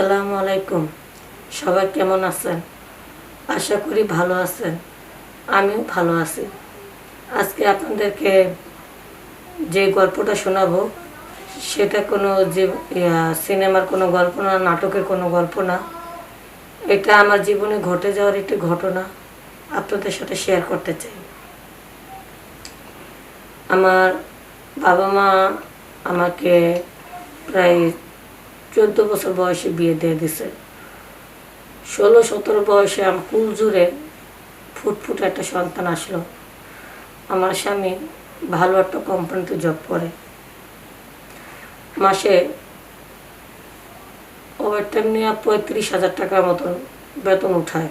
আসসালামু আলাইকুম। সবাই কেমন আছেন? আশা করি ভালো আছেন। আমিও ভালো আছি। আজকে আপনাদেরকে যে গল্পটা শোনাবো, সেটা কোনো যে সিনেমার কোনো গল্প না, নাটকের কোনো গল্প না। এটা আমার জীবনে ঘটে যাওয়ার একটি ঘটনা আপনাদের সাথে শেয়ার করতে চাই। আমার বাবা মা আমাকে প্রায় চোদ্দ বছর বয়সে বিয়ে দিয়ে দিছে। ষোলো, সতেরো বয়সে আমার কুল জুড়ে ফুটফুট একটা সন্তান আসলো। আমার স্বামী ভালো একটা কোম্পানিতে জব করে। মাসে ওভারটাইম নিয়ে পঁয়ত্রিশ হাজার টাকার মতন বেতন উঠায়।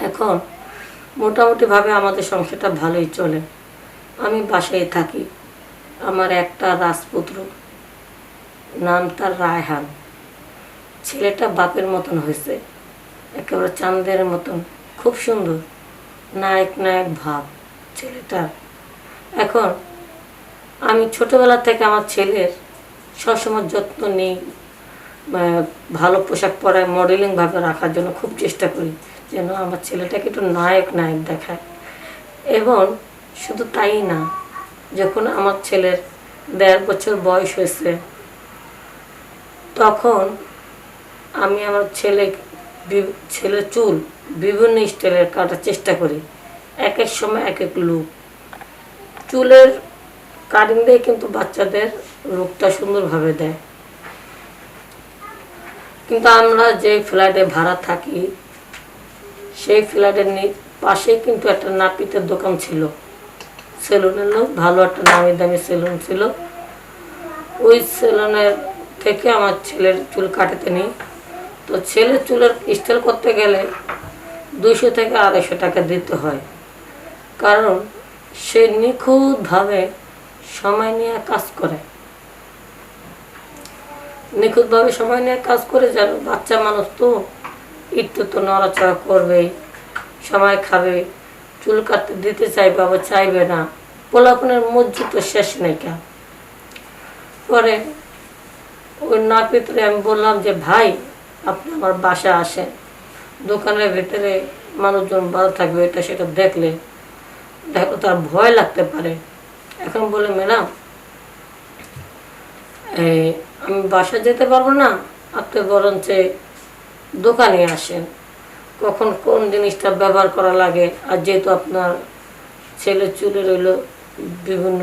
এখন মোটামুটিভাবে আমাদের সংসারটা ভালোই চলে। আমি বাসায় থাকি। আমার একটা রাজপুত্র। নাম তার রায়হান। ছেলেটা বাপের মতন হয়েছে, একেবারে চাঁদের মতন, খুব সুন্দর। নায়ক নায়ক ভাব ছেলেটার। এখন আমি ছোটবেলা থেকে আমার ছেলের সবসময় যত্ন নিই ভালো পোশাক পরায় মডেলিংভাবে রাখার জন্য খুব চেষ্টা করি, যেন আমার ছেলেটাকে একটু নায়ক নায়ক দেখায়। এবং শুধু তাই না, যখন আমার ছেলের দেড় বছর বয়স হয়েছে তখন আমি আমার ছেলে ছেলের চুল বিভিন্ন স্টাইলের কাটার চেষ্টা করি। এক এক সময় এক এক লুক। চুলের কাটিং দিয়ে কিন্তু বাচ্চাদের রূপটা সুন্দরভাবে দেয়। কিন্তু আমরা যে ফ্ল্যাটে ভাড়া থাকি, সেই ফ্ল্যাটের পাশেই কিন্তু একটা নাপিতের দোকান ছিল। সেলুনের লোক, ভালো একটা নামি দামি সেলুন ছিল। ওই সেলুনের থেকে আমার ছেলের চুল কাটাতে নিই। তো ছেলের চুলের স্টাইল করতে গেলে দুইশো থেকে আড়াইশো টাকা দিতে হয়। কারণ সে নিখুঁতভাবে সময় নিয়ে কাজ করে। নিখুঁতভাবে সময় নিয়ে কাজ করে যেন বাচ্চা মানুষ তো একটু তো নড়াচড়া করবেই সময় খাবে, চুল কাটতে দিতে চাইবে আবার চাইবে না। পোলাপনের মজ্জি তো শেষ নেই কেন পরে ওই নাপিতরে আমি বললাম যে, ভাই, আপনি আমার বাসা আসেন। দোকানের ভিতরে মানুষজন ভালো থাকবে, এটা সেটা দেখলে। দেখো, তার ভয় লাগতে পারে। এখন বলে, ম্যাডাম আমি বাসা যেতে পারব না। আপনি বরঞ্চ দোকানে আসেন। কখন কোন জিনিসটা ব্যবহার করা লাগে? আর যেহেতু আপনার ছেলে চুলে রইল, বিভিন্ন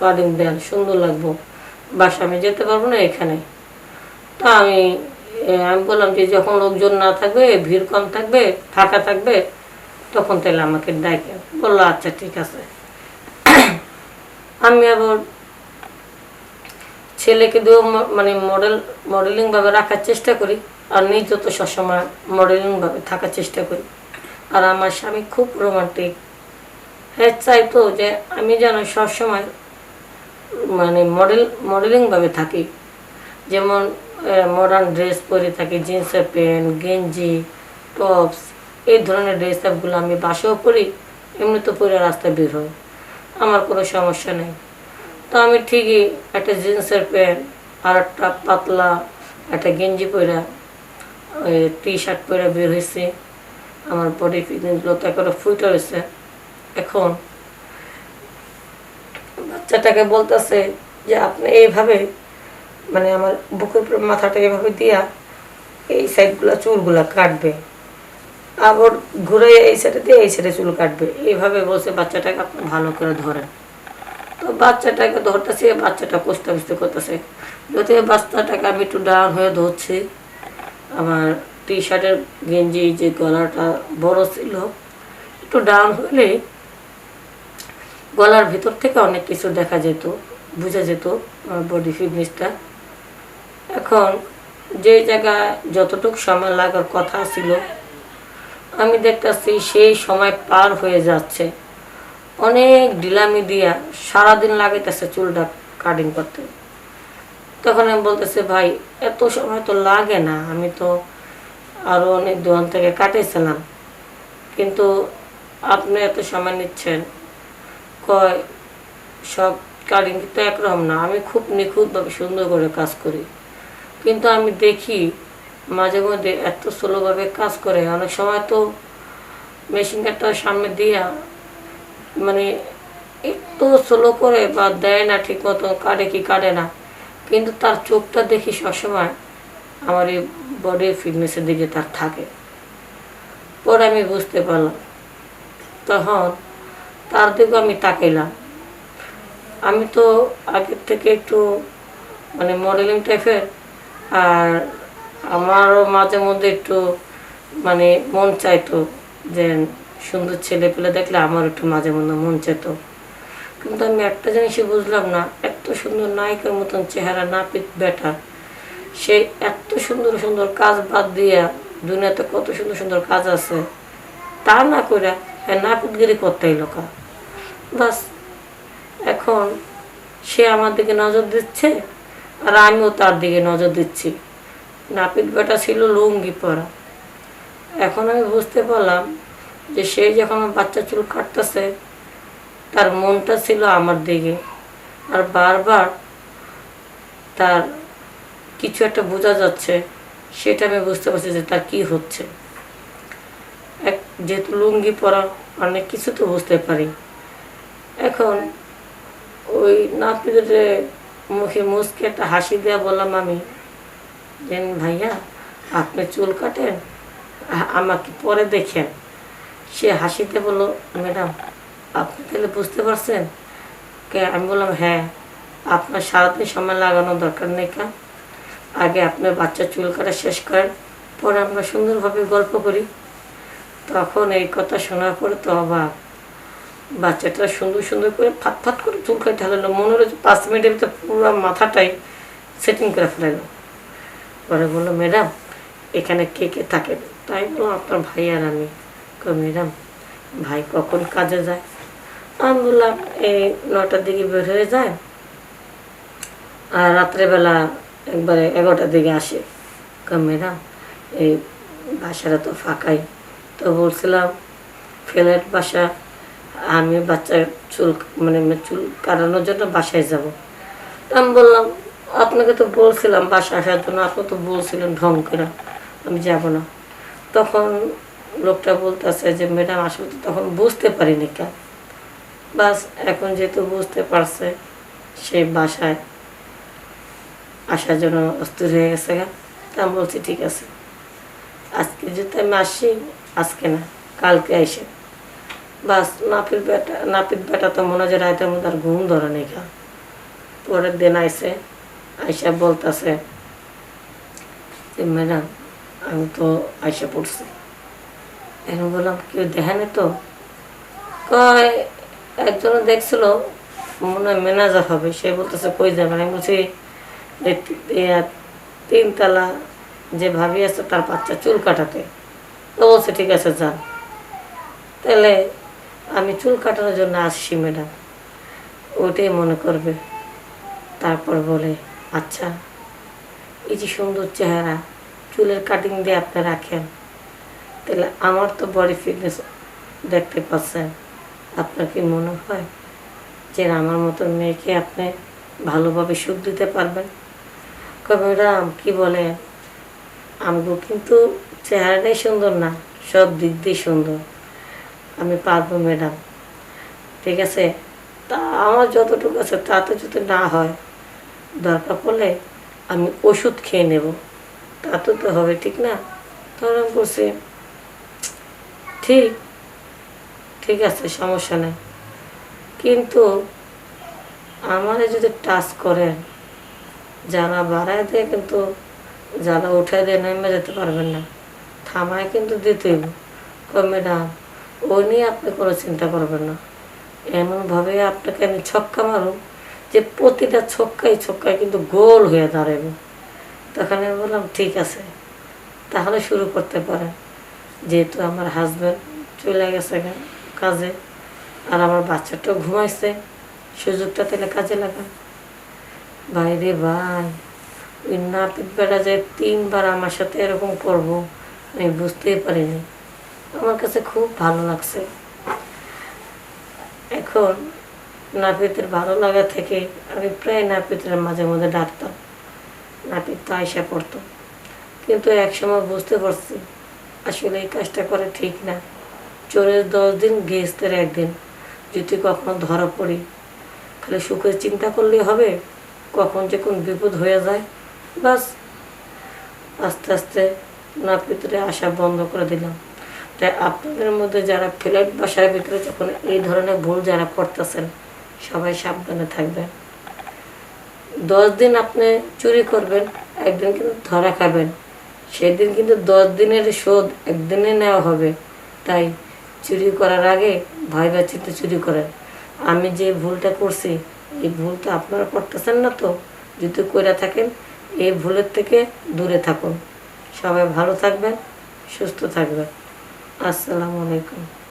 কাটিং দেন, সুন্দর লাগবো। বাসা আমি যেতে পারব না এখানে। তা আমি আমি বললাম যে যখন লোকজন না থাকবে, ভিড় কম থাকবে, ফাঁকা থাকবে, তখন তাহলে আমাকে ডাকে। বলল আচ্ছা ঠিক আছে। আমি আবার ছেলেকে দিয়েও মানে মডেল মডেলিংভাবে রাখার চেষ্টা করি, আর নিজে তো সবসময় মডেলিংভাবে থাকার চেষ্টা করি। আর আমার স্বামী খুব রোমান্টিক হ্যাঁ চাইতো যে আমি যেন সবসময় মানে মডেল মডেলিংভাবে থাকি। যেমন মডার্ন ড্রেস পরে থাকি জিন্সের প্যান্ট গেঞ্জি টপস এই ধরনের ড্রেস আপগুলো আমি বাসাও পরি এমনি তো পরে রাস্তায় বের হই। আমার কোনো সমস্যা নেই। তো আমি ঠিকই একটা জিন্সের প্যান্ট আর একটা পাতলা, একটা গেঞ্জি পরে টি শার্ট পরে বের হয়েছি আমার বডি ফিটনেসগুলো তো করে ফুটে হয়েছে এখন বাচ্চাটাকে বলতেছে যে, আপনি এইভাবে মানে আমার বুকের উপর মাথাটা এভাবে দিয়া এই সাইডগুলো, চুলগুলো কাটবে। আবার ঘুরে এই সাইডে দিয়ে এই সাইডে চুল কাটবে। এইভাবে বসে বাচ্চাটাকে আপনি ভালো করে ধরেন। তো বাচ্চাটাকে ধরতেছে, বাচ্চাটা কষ্ট কষ্ট করতেছে। যদি বাচ্চাটাকে আমি একটু ডাউন হয়ে ধরছি, আমার টি শার্টের গেঞ্জি যে গলাটা বড় ছিল, একটু ডাউন হলে গলার ভিতর থেকে অনেক কিছু দেখা যেত, বোঝা যেত আমার বডি ফিটনেসটা এখন যে জায়গায় যতটুকু সময় লাগার কথা ছিল, আমি দেখতেছি সেই সময় পার হয়ে যাচ্ছে। অনেক ডিলামি দিয়া সারাদিন লাগাইতেছে চুলটা কাটিং করতে। তখন আমি বলতেছি, ভাই, এত সময় তো লাগে না, আমি তো আরও অনেক দোকান থেকে কাটিয়েছিলাম। কিন্তু আপনি এত সময় নিচ্ছেন, কয়, সব কাটিং তো একরকম না, আমি খুব নিখুঁতভাবে সুন্দর করে কাজ করি। কিন্তু আমি দেখি মাঝে মধ্যে এত স্লোভাবে কাজ করে। অনেক সময় তো মেশিন কাটটা সামনে দিয়া মানে একটু স্লো করে বা দেয় না ঠিক মতো, কাটে কি কাটে না। কিন্তু তার চোখটা দেখি সবসময় আমার এই বডির ফিটনেসের দিকে তার থাকে। পরে আমি বুঝতে পারলাম। তখন তার দিকে আমি তাকাইলাম। আমি তো আগের থেকে একটু মানে মডেলিং টাইপের আর আমারও মাঝে মধ্যে একটু মানে মন চাইতো যে সুন্দর ছেলে পেলে দেখলে আমার একটু মাঝে মধ্যে মন চাইতো। কিন্তু আমি একটা জিনিসই বুঝলাম না, এত সুন্দর নায়িকার মতন চেহারা নাপিত বেটা সে এত সুন্দর সুন্দর কাজ বাদ দিয়া দুনিয়াতে কত সুন্দর সুন্দর কাজ আছে, তা না করে নাপিতগিরি করতেই লোকা বাস, এখন সে আমার দিকে নজর দিচ্ছে আর আমিও তার দিকে নজর দিচ্ছি। নাপিত বেটা ছিল লুঙ্গি পরা। এখন আমি বুঝতে পারলাম যে সে যখন আমার বাচ্চা চুল কাটতেছে, তার মনটা ছিল আমার দিকে। আর বারবার তার কিছু একটা বোঝা যাচ্ছে, সেটা আমি বুঝতে পারছি যে তার কি হচ্ছে। এক, যেহেতু লুঙ্গি পরা অনেক কিছু তো বুঝতে পারি। এখন ওই নাপিতের মুখে মুসকে একটা হাসি দেওয়া বললাম আমি যে ভাইয়া, আপনি চুল কাটেন আমাকে পরে দেখেন। সে হাসিতে বলল, ম্যাডাম, আপনি তাহলে বুঝতে পারছেন? কে, আমি বললাম হ্যাঁ আপনার সারাদিন সময় লাগানো দরকার নেই কা আগে আপনার বাচ্চা চুল কাটা শেষ করেন, পরে আমরা সুন্দরভাবে গল্প করি। তখন এই কথা শোনার পরে তো অবাক। বাচ্চাটা সুন্দর সুন্দর করে ফাত ফাত করে চুল কেটে ঢালালো মনে হলো পাঁচ মিনিটের ভিতরে পুরো মাথাটাই সেটিং করে ফেলালো। পরে বলল, ম্যাডাম, এখানে কে কে থাকে? তাই বললাম, আপনার ভাই আর আমি। ম্যাডাম, ভাই কখন কাজে যায়? আমি বললাম, এই নটার দিকে বের হয়ে যায় আর রাত্রেবেলা একবারে এগারোটার দিকে আসে। ম্যাডাম, এই বাসাটা তো ফাঁকাই। তো বলছিলাম, ফ্ল্যাট বাসা আমি বাচ্চার চুল মানে চুল কাটানোর জন্য বাসায় যাব। আমি বললাম, আপনাকে তো বলছিলাম বাসা আসার জন্য, আপনি তো বলছিলেন ঢং করে, আমি যাব না। তখন লোকটা বলতেছে যে, ম্যাডাম, আসলে তো তখন বুঝতে পারিনি কেন? বাস, এখন যেহেতু বুঝতে পারছে, সে বাসায় আসার জন্য অস্থির হয়ে গেছে গা। তা বলছি, ঠিক আছে, আজকে যেতে আমি আসি, আজকে না, কালকে এসে বাস, নাপিত বেটা নাপিত বেটা তো মনে হয় যে রাতের মধ্যে আর ঘুম ধরে নেই খা পরের দিন আইসে আইসা বলতেছে যে, ম্যাডাম, আমি তো আইসা পড়ছি। এখন বললাম, কেউ দেখেনি তো? কয় একজন দেখছিল, মনে হয় ম্যানেজার হবে। সে বলতেছে, কই যাবে? আমি বলছি তিনতলা যে ভাবি আছে, তার বাচ্চা চুল কাটাতে। তো বলছে, ঠিক আছে, যান। তাহলে আমি চুল কাটানোর জন্য আসছি, ম্যাডাম। ওটাই মনে করবে। তারপর বলে আচ্ছা এই যে সুন্দর চেহারা, চুলের কাটিং দিয়ে আপনি রাখেন। তাহলে আমার তো বডি ফিটনেস দেখতে পাচ্ছেন। আপনার কি মনে হয় যে আমার মতো মেয়েকে আপনি ভালোভাবে সুখ দিতে পারবেন? ম্যাডাম, কি বলে আমগো কিন্তু চেহারাটাই সুন্দর না, সব দিক দিয়ে সুন্দর। আমি পারব, ম্যাডাম। ঠিক আছে? তা আমার যতটুকু আছে তাতে যদি না হয়, দরকার পড়লে আমি ওষুধ খেয়ে নেব। তাতে তো হবে, ঠিক না? তখন আমি বলছি, ঠিক ঠিক আছে, সমস্যা নেই। কিন্তু আমারে যদি টাচ করেন, যারা বাড়ায় দেয় কিন্তু যারা উঠে দেয় নেমে যেতে পারবেন না। থামায় কিন্তু দিতেই ম্যাডাম ও নিয়ে আপনি কোনো চিন্তা করবেন না। এমনভাবে আপনাকে আমি ছক্কা মারুম যে প্রতিটা ছক্কাই ছক্কায় কিন্তু গোল হয়ে দাঁড়াবে তখন আমি বললাম, ঠিক আছে, তাহলে শুরু করতে পারেন। যেহেতু আমার হাজব্যান্ড চলে গেছে কাজে আর আমার বাচ্চাটাও ঘুমাইছে, সুযোগটা তাহলে কাজে লাগান। বাইরে ভাই, ওই নাপিত বেড়া যে তিনবার আমার সাথে এরকম করব, আমি বুঝতেই পারিনি। আমার কাছে খুব ভালো লাগছে। এখন নাপিতের ভালো লাগা থেকে আমি প্রায় নাপিতের মাঝে মাঝে ডাকতাম। নাপিত তো আয়সা পড়তো। কিন্তু একসময় বুঝতে পারছি, আসলে এই কাজটা করে ঠিক না। চোরের দশ দিন গেস্তের একদিন, যদি কখনো ধরা পড়ি। খালি সুখের চিন্তা করলেই হবে, কখন যে কোন বিপদ হয়ে যায়। বাস, আস্তে আস্তে ওনার ভিতরে আসা বন্ধ করে দিলাম। তাই আপনাদের মধ্যে যারা ফ্ল্যাট বাসার ভিতরে যখন এই ধরনের ভুল যারা করতেছেন, সবাই সাবধানে থাকবেন। দশ দিন আপনি চুরি করবেন, একদিন কিন্তু ধরা খাবেন। সেদিন কিন্তু দশ দিনের শোধ একদিনে নেওয়া হবে। তাই চুরি করার আগে ভাই চিন্তে চুরি করেন। আমি যে ভুলটা করছি, এই ভুলটা আপনারা করতেছেন না তো? যদি করে থাকেন, এই ভুলের থেকে দূরে থাকুন। সবাই ভালো থাকবেন, সুস্থ থাকবেন। আসসালামু আলাইকুম।